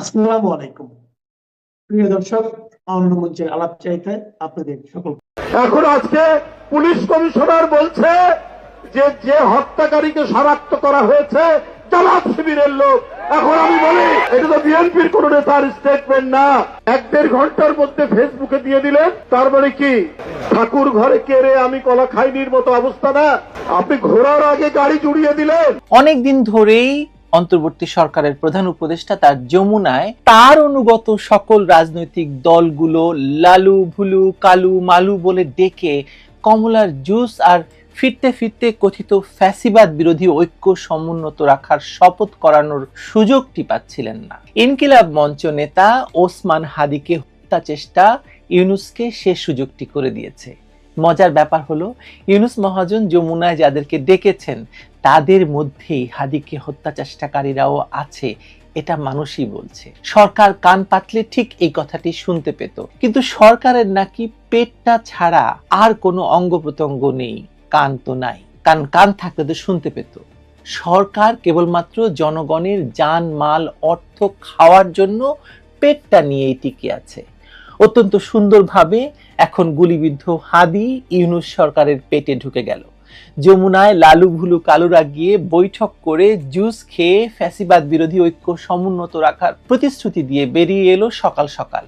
আসসালামু আলাইকুম। প্রিয় দর্শক অন্য মঞ্চের আলাপ চাইতে আপনাদের সকল এখন আজকে পুলিশ কমিশনার বলছে যে যে হত্যাকারীকে শনাক্ত করা হয়েছে জামাত শিবিরের লোক। এখন আমি বলি এটা তো বিএনপির কোন নেতার স্টেটমেন্ট না। এক দেড় ঘণ্টার মধ্যে ফেসবুকে দিয়ে দিলেন। তার মানে কি? ঠাকুর ঘরে কেড়ে আমি কলা খাইনির মতো অবস্থা না। আপনি ঘোরার আগে গাড়ি জুড়িয়ে দিলেন। অনেকদিন ধরেই অন্তর্বর্তী সরকারের প্রধান উপদেষ্টা তার যমুনায় তার অনুগত সকল রাজনৈতিক দলগুলো লালু, ভুলু, কালু, মালু বলে ডেকে কমলার জুস আর ফিরতে ফিরতে কথিত ফ্যাসিবাদ বিরোধী ঐক্য সমুন্নত রাখার শপথ করানোর সুযোগটি পাচ্ছিলেন না। ইনকিলাব মঞ্চ নেতা ওসমান হাদিকে হত্যা চেষ্টা ইউনুসকে সে সুযোগটি করে দিয়েছে। মজার ব্যাপার হলো, ইউনুস মহাজন যমুনায় যাদেরকে ডেকেছেন তাদের মধ্যেই হাদিকে হত্যা চেষ্টাকারীরাও আছে, এটা মানুষই বলছে। সরকার কান পাতলে ঠিক এই কথাটি শুনতে পেত। কিন্তু সরকারের নাকি পেটটা ছাড়া আর কোনো অঙ্গ প্রত্যঙ্গ নেই, কান তো নাই। কান কান থাকলে তো শুনতে পেত। সরকার কেবলমাত্র জনগণের যান, মাল, অর্থ খাওয়ার জন্য পেটটা নিয়েই টিকে আছে। অত্যন্ত সুন্দরভাবে এখন গুলিবিদ্ধ হাদি ইউনুস সরকারের পেটে ঢুকে গেল। যমুনায় লালু ভুলু কালুরা গিয়ে বৈঠক করে জুস খেয়ে ফ্যাসিবাদ বিরোধী ঐক্য সমুন্নত রাখার প্রতিশ্রুতি দিয়ে বেরিয়ে এলো সকাল সকাল।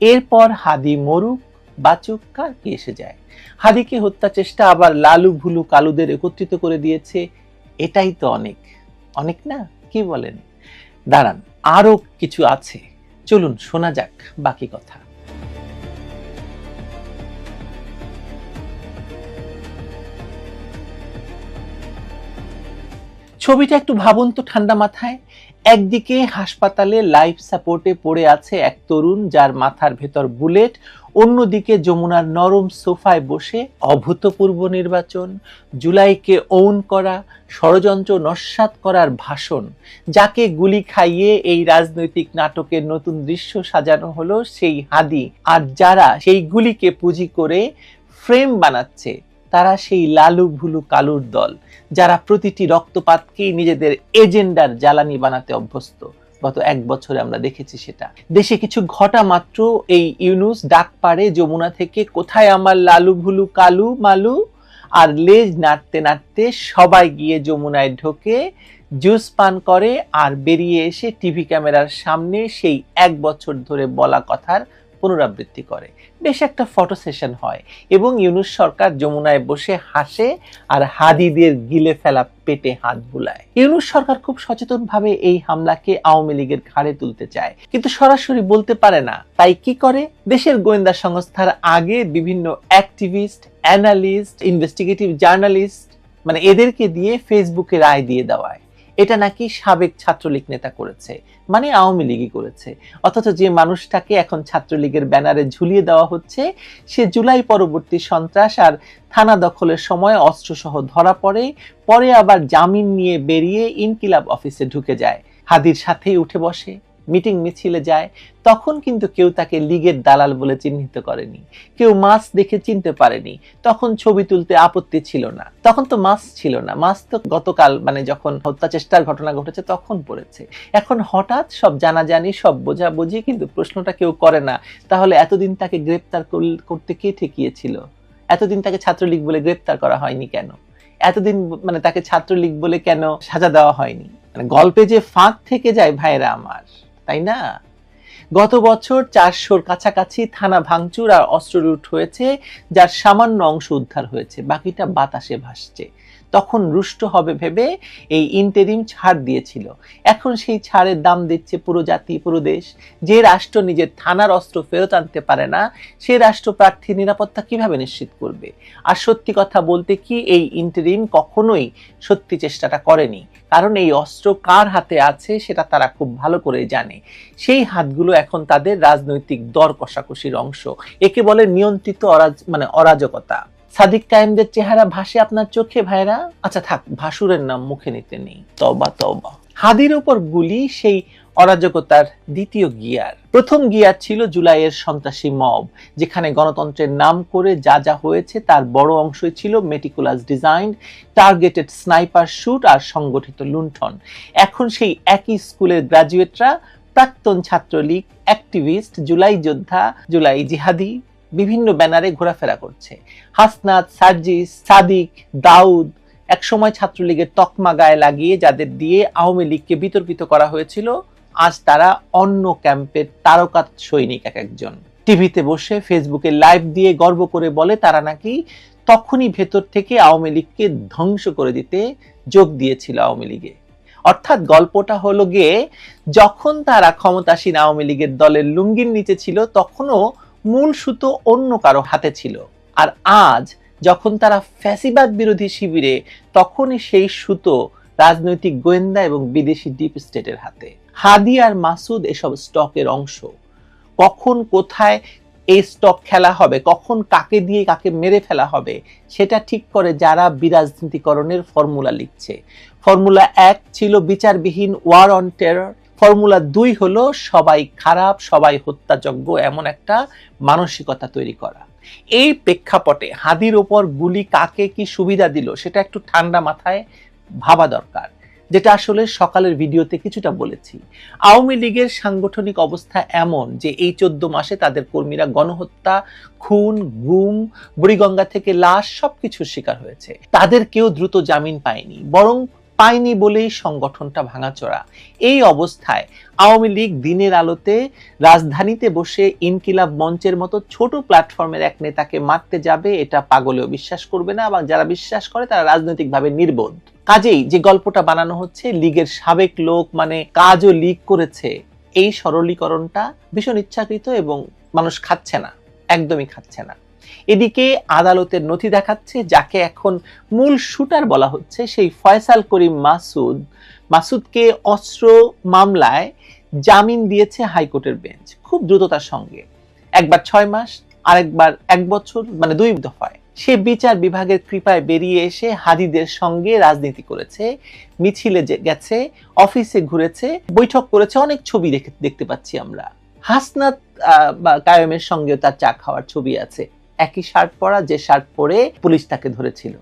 এরপর হাদি মরুক, বাচুক, কার এসে যায়? হাদিকে হত্যা চেষ্টা আবার লালু ভুলু কালুদের একত্রিত করে দিয়েছে। এটাই তো অনেক। অনেক না? কি বলেন? দাঁড়ান, আরও কিছু আছে। চলুন, শোনা যাক বাকি কথা। ছবিটা একটু ভাবুন তো ঠান্ডা মাথায়। একদিকে হাসপাতালে লাইফ সাপোর্টে পড়ে আছে এক তরুণ যার মাথার ভেতর বুলেট, অন্যদিকে যমুনার নরম সোফায় বসে অভূতপূর্ব নির্বাচন, জুলাইকে ওন করা, ষড়যন্ত্র নস্যাৎ করার ভাষণ, যাকে গুলি খাইয়ে এই রাজনৈতিক নাটকের নতুন দৃশ্য সাজানো হলো সেই হাদি। আর যারা সেই গুলিকে পুঁজি করে ফ্রেম বানাচ্ছে তারা সেই লালু ভুলু কালুর দল, যারা প্রতিটি রক্তপাতকেই নিজেদের এজেন্ডার জ্বালানি বানাতে অভ্যস্ত। গত এক বছরে আমরা দেখেছি সেটা। দেশে কিছু ঘটা মাত্র এই ইউনুস ডাক পাড়ে যমুনা থেকে, কোথায় আমার লালু ভুলু কালু মালু? আর লেজ নাড়তে নাড়তে সবাই গিয়ে যমুনায় ঢোকে, জুস পান করে আর বেরিয়ে এসে টিভি ক্যামেরার সামনে সেই এক বছর ধরে বলা কথার পুনরাবৃত্তি করে। বেশ একটা ফটো সেশন হয় এবং ইউনুস সরকার যমুনায় বসে হাসে আর হাদিদের গিলে ফেলা পেটে হাত বুলায়। ইউনুস সরকার খুব সচেতনভাবে এই হামলাকে আওয়ামী লীগের ঘাড়ে তুলতে চায়। কিন্তু সরাসরি বলতে পারে না। তাই কি করে? দেশের গোয়েন্দা সংস্থার আগে বিভিন্ন অ্যাক্টিভিস্ট, অ্যানালিস্ট, ইনভেস্টিগেটিভ জার্নালিস্ট মানে এদেরকে দিয়ে ফেসবুকে রায় দিয়ে দেওয়ায়। এটা নাকি সাবেক ছাত্রলীগ নেতা করেছে মানে আওয়ামী লীগই করেছে। অথচ যে মানুষটাকে এখন ছাত্রলীগের ব্যানারে ঝুলিয়ে দেওয়া হচ্ছে, সে জুলাই পরবর্তী সন্ত্রাস আর থানা দখলের সময় অস্ত্রসহ ধরা পড়ে, পরে আবার জামিন নিয়ে বেরিয়ে ইনকিলাব অফিসে ঢুকে যায়। হাদির সাথেই উঠে বসে। মিটিং মিছিলে যায়, তখন কিন্তু কেউ তাকে লীগের দালাল বলে চিহ্নিত করেনি। কেউ মাছ দেখে চিনতে পারেনি। তখন ছবি তুলতে আপত্তি ছিল না। তখন তো মাছ ছিল না। মাছ তো গতকাল মানে যখন হত্যা চেষ্টার ঘটনা ঘটেছে, তখন পড়েছে। এখন হঠাৎ সব জানাজানি, সব বোঝাবুঝি, কিন্তু প্রশ্নটা কেউ করে না। তাহলে এতদিন তাকে গ্রেপ্তার করতে কে ঠেকিয়েছিল? এতদিন তাকে ছাত্রলীগ বলে গ্রেপ্তার করা হয়নি কেন? এতদিন মানে তাকে ছাত্রলীগ বলে কেন সাজা দেওয়া হয়নি? মানে গল্পে যে ফাঁক থেকে যায় ভাইরা আমার। তাই না? গত বছর চারশোর কাছাকাছি থানা ভাঙচুর আর অস্ত্র লুট হয়েছে, যার সামান্য অংশ উদ্ধার হয়েছে, বাকিটা বাতাসে ভাসছে। তখন রুষ্ট হবে ভেবে এই ইন্টেরিম ছাড় দিয়েছিল। এখন সেই ছাড়ের দাম দিচ্ছে পুরো জাতি, পুরো দেশ। যে রাষ্ট্র নিজের থানার অস্ত্র ফেরত আনতে পারে না, সে রাষ্ট্র প্রার্থীর নিরাপত্তা কীভাবে নিশ্চিত করবে? আর সত্যি কথা বলতে কি এই ইন্টেরিম কখনোই সত্যি চেষ্টাটা করেনি? কারণ এই অস্ত্র কার হাতে আছে সেটা তারা খুব ভালো করে জানে। সেই হাতগুলো এখন তাদের রাজনৈতিক দর কষাকষির অংশ। একে বলে নিয়ন্ত্রিত অরাজ মানে অরাজকতা। সাদিক কায়েমদের চেহারা ভাসে আপনার চোখে, ভাইরা? আচ্ছা থাক, ভাসুরের নাম মুখে নিতে নেই। তবা তবা হাদির উপর গুলি, সেই অরাজকতার দ্বিতীয় গিয়ার। প্রথম গিয়ার ছিল জুলাইয়ের সন্ত্রাসী মব, যেখানে গণতন্ত্রের নাম করে যা যা হয়েছে তার বড় অংশই ছিল meticulous design targeted sniper shoot আর সংগঠিত লুণ্ঠন। এখন সেই একই স্কুলের গ্রাজুয়েটরা প্রাক্তন ছাত্রলীগ অ্যাক্টিভিস্ট জুলাই যোদ্ধা, জুলাই জিহাদি বিভিন্ন ব্যানারে ঘোরাফেরা করছে। হাসনাত, সার্জিস, সাদিক, দাউদ, একসময় ছাত্রলীগের তকমা গায়ে লাগিয়ে যাদের দিয়ে আওয়ামী লীগকে বিতর্কিত করা হয়েছিল, আজ তারা অন্য ক্যাম্পের তারকা সৈনিক এক একজন। টিভিতে বসে ফেসবুকে লাইভ দিয়ে গর্ব করে বলে তারা নাকি তখনই ভেতর থেকে আওয়ামী লীগকে ধ্বংস করে দিতে যোগ দিয়েছিল আওয়ামী লীগে। অর্থাৎ গল্পটা হলো গিয়ে, যখন তারা ক্ষমতাসীন আওয়ামী লীগের দলের লুঙ্গির নিচে ছিল, তখনও মূল সুতো অন্য কারও হাতে ছিল। আর আজ যখন তারা ফ্যাসিবাদ বিরোধী শিবিরে, তখনই সেই সুতো রাজনৈতিক গোয়েন্দা এবং বিদেশি ডিপ স্টেটের হাতে। হাদি আর মাসুদ এসব স্টকের অংশ। কখন কোথায় এই স্টক খেলা হবে, কখন কাকে দিয়ে কাকে মেরে ফেলা হবে, সেটা ঠিক করে যারা বিরাজনীতিকরণের ফর্মুলা লিখছে। ফর্মুলা এক ছিল বিচারবিহীন ওয়ার অন টেরর ফর্মুলা দুই হলো সবাই খারাপ, সবাই হত্যাযজ্ঞ এমন একটা মানসিকতা তৈরি করা। এই প্রেক্ষাপটে হাদির ওপর গুলি কাকে কি সুবিধা দিল সেটা একটু ঠান্ডা মাথায় ভাবা দরকার, যেটা আসলে সকালের ভিডিওতে কিছুটা বলেছি। আওয়ামী লীগের সাংগঠনিক অবস্থা এমন যে এই চোদ্দ মাসে তাদের কর্মীরা গণহত্যা, খুন, গুম, বুড়িগঙ্গা থেকে লাশ সবকিছুর শিকার হয়েছে। তাদের কেউ দ্রুত জামিন পায়নি, বরং পায়নি বলেই সংগঠনটা ভাঙাচোরা। এই অবস্থায় আওয়ামী লীগ দিনের আলোতে রাজধানীতে বসে ইনকিলাব মঞ্চের মতো ছোট প্ল্যাটফর্মের এক নেতাকে মারতে যাবে, এটা পাগলেও বিশ্বাস করবে না এবং যারা বিশ্বাস করে তারা রাজনৈতিকভাবে নির্বোধ। কাজেই যে গল্পটা বানানো হচ্ছে, লীগের সাবেক লোক মানে কাজও লিগ করেছে, এই সরলীকরণটা ভীষণ ইচ্ছাকৃত এবং মানুষ খাচ্ছে না, একদমই খাচ্ছে না। এদিকে আদালতের নথি দেখাচ্ছে, যাকে এখন মূল শুটার বলা হচ্ছে, সেই ফয়সাল করিম মাসুদ। মাসুদকে অস্ত্র মামলায় জামিন দিয়েছে হাইকোর্টের বেঞ্চ, খুব দ্রুততার সঙ্গে। একবার ছয় মাস, আরেকবার এক বছর মানে দুই দফায়। সে বিচার বিভাগের কৃপায় বেরিয়ে এসে হাদিদের সঙ্গে রাজনীতি করেছে, মিছিলে গেছে, অফিসে ঘুরেছে, বৈঠক করেছে, অনেক ছবি দেখে, দেখতে পাচ্ছি আমরা। হাসনাত কায়েমের সঙ্গেও তার চা খাওয়ার ছবি আছে। একই শার্ট পরা, যে শার্ট পরে পুলিশ তাকে ধরেছিল।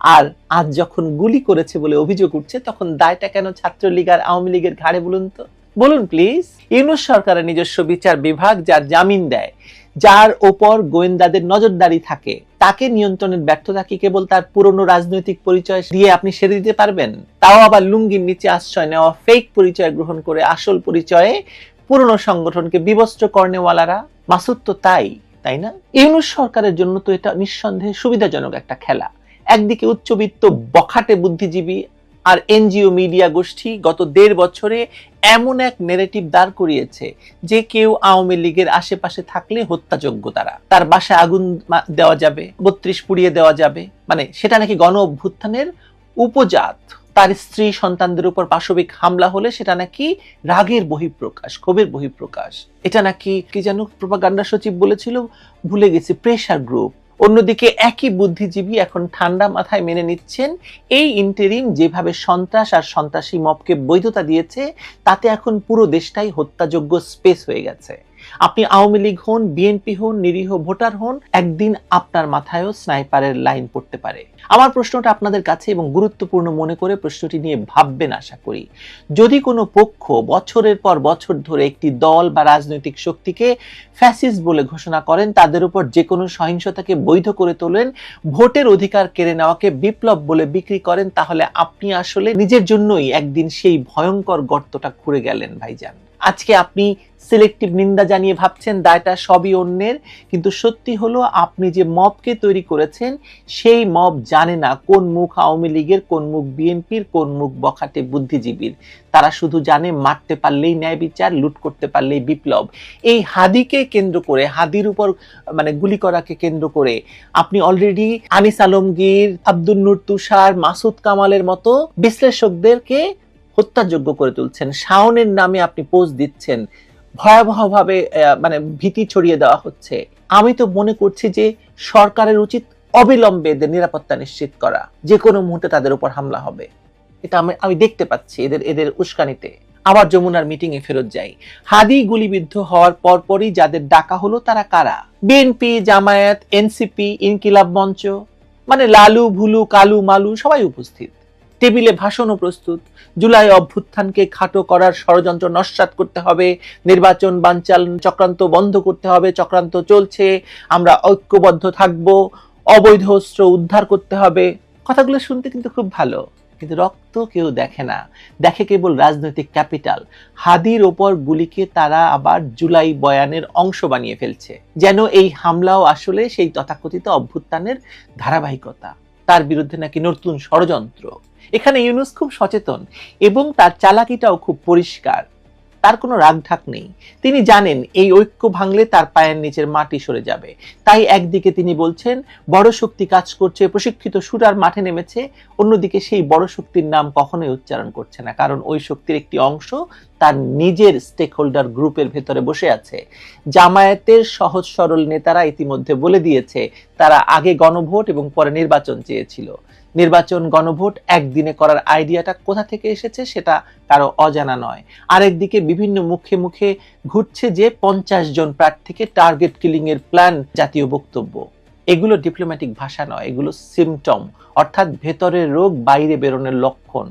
আর আজ যখন গুলি করেছে বলে অভিযোগ উঠছে, তখন দায়টা কেন ছাত্রলীগ আর আওয়ামী লীগের ঘাড়ে বলুন তো? বলুন প্লিজ। ইউনুস সরকারের নিজস্ব বিচার বিভাগ, যার জামিন দেয়, যার ওপর গোয়েন্দাদের নজরদারি থাকে, তাকে নিয়ন্ত্রণের ব্যর্থতা কি কেবল তার পুরনো রাজনৈতিক পরিচয় দিয়ে আপনি সেরে দিতে পারবেন? তাও আবার লুঙ্গির নিচে আশ্রয় নেওয়া ফেক পরিচয় গ্রহণ করে আসল পরিচয়ে পুরনো সংগঠনকে বিবস্ত্র কর্নেওয়ালারা মাসুদ তো তাই। তাই না? ইউনুস সরকারের জন্য তো এটা নিঃসন্দেহে সুবিধাজনক একটা খেলা। একদিকে উচ্চবিত্ত, বখাটে বুদ্ধিজীবী আর এনজিও মিডিয়া গোষ্ঠী গত দেড় বছরে এমন এক নেরেটিভ দাঁড় করিয়েছে যে কেউ আওয়ামী লীগের আশেপাশে থাকলে হত্যাযোগ্য তারা। তার বাসায় আগুন দেওয়া যাবে, বত্রিশ পুড়িয়ে দেওয়া যাবে। মানে সেটা নাকি গণ অভ্যুত্থানের উপজাত। তার স্ত্রী সন্তানদের উপর পাশবিক হামলা হলে সেটা নাকি রাগের বহিঃপ্রকাশ, ক্ষোভের বহিঃপ্রকাশ। এটা নাকি কি যেন প্রপাগান্ডা সচিব বলেছিল, ভুলে গেছি প্রেশার গ্রুপ অন্যদিকে একই বুদ্ধিজীবী এখন ঠান্ডা মাথায় মেনে নিচ্ছেন, এই ইন্টেরিম যেভাবে সন্ত্রাস আর সন্ত্রাসী মপকে বৈধতা দিয়েছে, তাতে এখন পুরো দেশটাই হত্যাযোগ্য স্পেস হয়ে গেছে। আপনি আওয়ামী লীগ হন, বিএনপি হন, নিরীহ ভোটার হন, একদিন আপনার মাথায়ও স্নাইপারের লাইন পড়তে পারে। আমার প্রশ্নটা আপনাদের কাছে এবং গুরুত্বপূর্ণ মনে করে প্রশ্নটি নিয়ে ভাববেন আশা করি। যদি কোনো পক্ষ বছরের পর বছর ধরে একটি দল বা রাজনৈতিক শক্তিকে ফ্যাসিস্ট বলে ঘোষণা করেন, তাদের উপর যে কোনো সহিংসতাকে বৈধ করে তোলেন, ভোটের অধিকার কেড়ে নেওয়াকে বিপ্লব বলে বিক্রি করেন, তাহলে আপনি আসলে নিজের জন্যই একদিন সেই ভয়ঙ্কর গর্তটা খুঁড়ে গেলেন, ভাইজান। আজকে আপনি সিলেক্টিভ নিন্দা জানিয়ে ভাবছেন, দায়টা সবই অন্যের। কিন্তু সত্যি হলো, আপনি যে মবকে তৈরি করেছেন, সেই মব জানে না কোন মুখ আওয়ামী লীগের, কোন মুখ বিএনপির, কোন মুখ বখাটে বুদ্ধিজীবীর। তারা শুধু জানে মারতে পারলেই ন্যায় বিচার, লুট করতে পারলেই বিপ্লব। এই হাদিকে কেন্দ্র করে, হাদির উপর মানে গুলি করাকে কেন্দ্র করে, আপনি অলরেডি আনিস আলমগীর, আব্দুল নূর তুষার, মাসুদ কামালের মতো বিশ্লেষকদেরকে হত্যাযোগ্য করে তুলছেন। শাওনের নামে আপনি পোস্ট দিচ্ছেন। ভয়াবহভাবে মানে ভীতি ছড়িয়ে দেওয়া হচ্ছে। আমি তো মনে করছি যে সরকারের উচিত অবিলম্বে এদের নিরাপত্তা নিশ্চিত করা। যে কোনো মুহূর্তে তাদের উপর হামলা হবে। এটা আমি আমি দেখতে পাচ্ছি এদের এদের উস্কানিতে। আবার যমুনার মিটিং এ ফেরত যাই। হাদি গুলিবিদ্ধ হওয়ার পরপরই যাদের ডাকা হলো তারা কারা? বিএনপি জামায়াত এনসিপি ইনকিলাব মঞ্চ মানে লালু, ভুলু, কালু, মালু সবাই উপস্থিত। টেবিলে ভাষণও প্রস্তুত। জুলাই অভ্যুত্থানকে খাটো করার ষড়যন্ত্র নস্যাৎ করতে হবে। নির্বাচন বানচাল চক্রান্ত বন্ধ করতে হবে। চক্রান্ত চলছে। আমরা ঐক্যবদ্ধ থাকব। অবৈধ অস্ত্র উদ্ধার করতে হবে। কথাগুলো শুনতে কিন্তু খুব ভালো, কিন্তু রক্ত কেউ দেখে না। দেখে কেবল রাজনৈতিক ক্যাপিটাল। হাদির ওপর গুলিকে তারা আবার জুলাই বয়ানের অংশ বানিয়ে ফেলছে। যেন এই হামলাও আসলে সেই তথাকথিত অভ্যুত্থানের ধারাবাহিকতা। তার বিরুদ্ধে নাকি নতুন ষড়যন্ত্র। এখানে ইউনুস খুব সচেতন এবং তার চালাকিটাও খুব পরিষ্কার। তার কোনো রাগঢাক নেই। তিনি জানেন এই ঐক্য ভাঙলে তার পায়ের নিচের মাটি সরে যাবে। তাই একদিকে তিনি বলছেন, বড় শক্তি কাজ করছে, প্রশিক্ষিত শুটার মাঠে নেমেছে, অন্যদিকে সেই বড় শক্তির নাম কখনোই উচ্চারণ করছে না, কারণ ওই শক্তির একটি অংশ তার নিজের স্টেক হোল্ডার গ্রুপের ভেতরে বসে আছে। জামায়াতের সহজ সরল নেতারা ইতিমধ্যে বলে দিয়েছে, তারা আগে গণভোট এবং পরে নির্বাচন চেয়েছিল। নির্বাচন গণভোট একদিনে করার আইডিয়াটা কোথা থেকে এসেছে সেটা কারও অজানা নয়। আরেকদিকে বিভিন্ন মুখে মুখে ঘুরছে যে পঞ্চাশ জন প্রার্থীকে টার্গেট কিলিং এর প্ল্যান জাতীয় বক্তব্য। এগুলো ডিপ্লোম্যাটিক ভাষা নয়, এগুলো সিমটম অর্থাৎ ভেতরের রোগ বাইরে বেরোনোর লক্ষণ।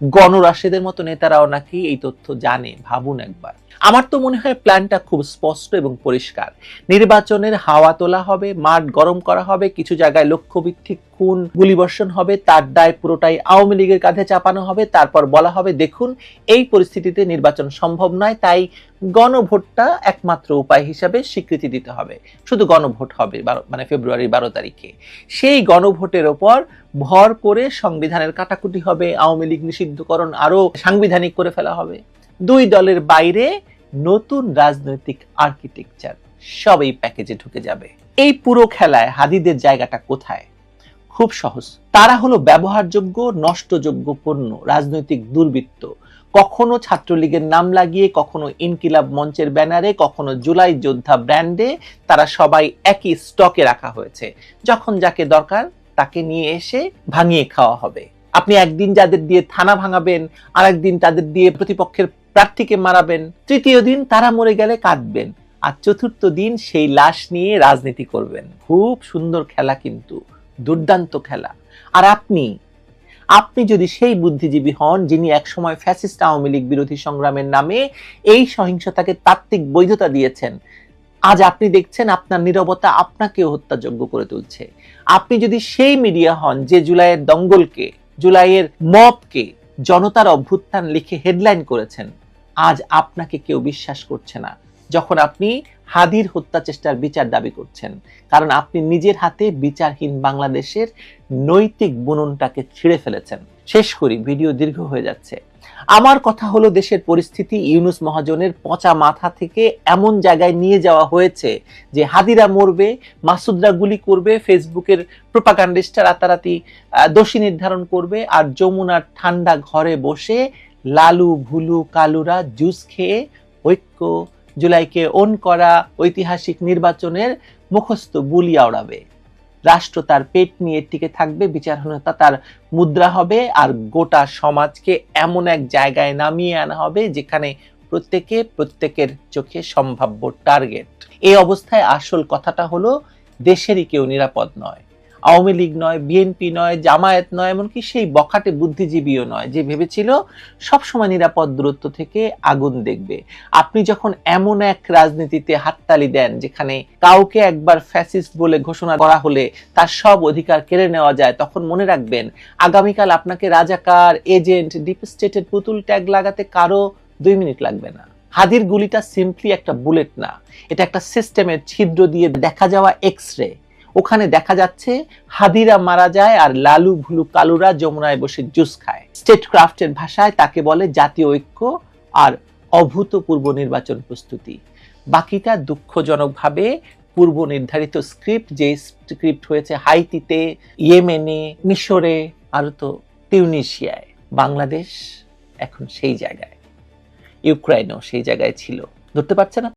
গণরাশিদের মতো নেতারাও নাকি এই তথ্য জানে, ভাবুন একবার। আমার তো মনে হয় প্ল্যানটা খুব স্পষ্ট এবং পরিষ্কার। নির্বাচনের হাওয়া তোলা হবে, মাঠ গরম করা হবে, কিছু জায়গায় লক্ষ্যভিত্তিক খুন, গুলিবর্ষণ হবে, তার দায় পুরোটাই আওয়ামী লীগের কাঁধে চাপানো হবে, তারপর বলা হবে, দেখুন, এই পরিস্থিতিতে নির্বাচন সম্ভব নয়, তাই গণভোটটা একমাত্র উপায় হিসাবে স্বীকৃতি দিতে হবে। শুধু গণভোট হবে মানে ফেব্রুয়ারি বারো তারিখে। সেই গণভোটের ওপর ভর করে সংবিধানের কাটাকুটি হবে, আওয়ামী লীগ নিষিদ্ধকরণ আরও সাংবিধানিক করে ফেলা হবে। দুই দলের বাইরে নতুন রাজনৈতিক আর্কিটেকচার সব এই প্যাকেজে ঢুকে যাবে। এই পুরো খেলায় হাদিদের জায়গাটা কোথায়? খুব সহজ। তারা হলো ব্যবহারযোগ্য, নষ্টযোগ্য পণ্য, রাজনৈতিক দুর্বৃত্ত। কখনো ছাত্রলীগের নাম লাগিয়ে, কখনো ইনকিলাব মঞ্চের ব্যানারে, কখনো জুলাই যোদ্ধা ব্র্যান্ডে তারা সবাই একই স্টকে রাখা হয়েছে। যখন যাকে দরকার তাকে নিয়ে এসে ভাঙিয়ে খাওয়া হবে। আপনি একদিন যাদের দিয়ে থানা ভাঙাবেন, আরেকদিন তাদের দিয়ে প্রতিপক্ষের প্রার্থীকে মারাবেন, তৃতীয় দিন তারা মরে গেলে কাঁদবেন, আর চতুর্থ দিন সেই লাশ নিয়ে রাজনীতি করবেন। খুব সুন্দর খেলা কিন্তু, দুর্দান্ত খেলা। আর আপনি আপনি যদি সেই বুদ্ধিজীবী হন যিনি একসময় ফ্যাসিস্ট আওয়ামী লীগ বিরোধী সংগ্রামের নামে এই সহিংসতাকে তাত্ত্বিক বৈধতা দিয়েছেন, আজ আপনি দেখছেন আপনার নীরবতা আপনাকেও হত্যাযোগ্য করে তুলছে। আপনি যদি সেই মিডিয়া হন যে জুলাইয়ের দঙ্গলকে, জুলাইয়ের মবকে জনতার অভ্যুত্থান লিখে হেডলাইন করেছেন আজ আপনাকে কেউ বিশ্বাস করছে না। যখন আপনি হাদির হত্যা চেষ্টার বিচার দাবি করছেন, কারণ আপনি নিজের হাতে বিচারহীন বাংলাদেশের নৈতিক বুননটাকে ছিঁড়ে ফেলেছেন। শেষ করি, ভিডিও দীর্ঘ হয়ে যাচ্ছে। আমার কথা হলো দেশের পরিস্থিতি, ইউনুস মহাজনের পচা মাথা থেকে এমন জায়গায় নিয়ে যাওয়া হয়েছে যে হাদিরা মরবে, মাসুদরা গুলি করবে, ফেসবুকের প্রোপাগান্ডিস্টরা রাতারাতি দোষী নির্ধারণ করবে, আর যমুনার ঠান্ডা ঘরে বসে লালু, ভুলু, কালুরা জুস খেয়ে ঐক্য জুলাইকে অন করা ঐতিহাসিক নির্বাচনের মুখস্থ বুলি আওড়াবে। রাষ্ট্র তার পেট নিয়ে টিকে থাকবে বিচারহীনতা তার মুদ্রা হবে আর গোটা সমাজকে এমন এক জায়গায় নামিয়ে আনা হবে যেখানে প্রত্যেকে প্রত্যেকের চোখে সম্ভাব্য টার্গেট এই অবস্থায় আসল কথাটা হলো, দেশেরই কেউ নিরাপদ নয়। আওয়ামী লীগ নয়, বিএনপি নয়, জামায়াত নয়, এমনকি সেই বখাটে বুদ্ধিজীবীও নয় যে ভেবেছিল সবসময় নিরাপদ দূরত্ব থেকে আগুন দেখবে। আপনি যখন এমন এক রাজনীতিতে হাততালি দেন যেখানে কাউকে একবার ফ্যাসিস্ট বলে ঘোষণা করা হলে তার সব অধিকার কেড়ে নেওয়া যায়, তখন মনে রাখবেন আগামীকাল আপনাকে রাজাকার, এজেন্ট, ডিপ স্টেটের পুতুল ট্যাগ লাগাতে কারও দুই মিনিট লাগবে না। হাদির গুলিটা সিম্পলি একটা বুলেট না। এটা একটা সিস্টেমের ছিদ্র দিয়ে দেখা যাওয়া এক্স রে ওখানে দেখা যাচ্ছে হাদিরা মারা যায় আর লালু ভুলু কালুরা যমুনায় বসে জুস খায়। স্টেট ক্রাফটের ভাষায় তাকে বলে জাতীয় ঐক্য আর অভূতপূর্ব নির্বাচন প্রস্তুতি। বাকিটা দুঃখজনকভাবে পূর্ব নির্ধারিত স্ক্রিপ্ট, যে স্ক্রিপ্ট হয়েছে হাইতিতে, ইয়েমেনে, মিশরে আর তো তিউনিশিয়ায়। বাংলাদেশ এখন সেই জায়গায়, ইউক্রাইনও সেই জায়গায় ছিল। ধরতে পারছে না?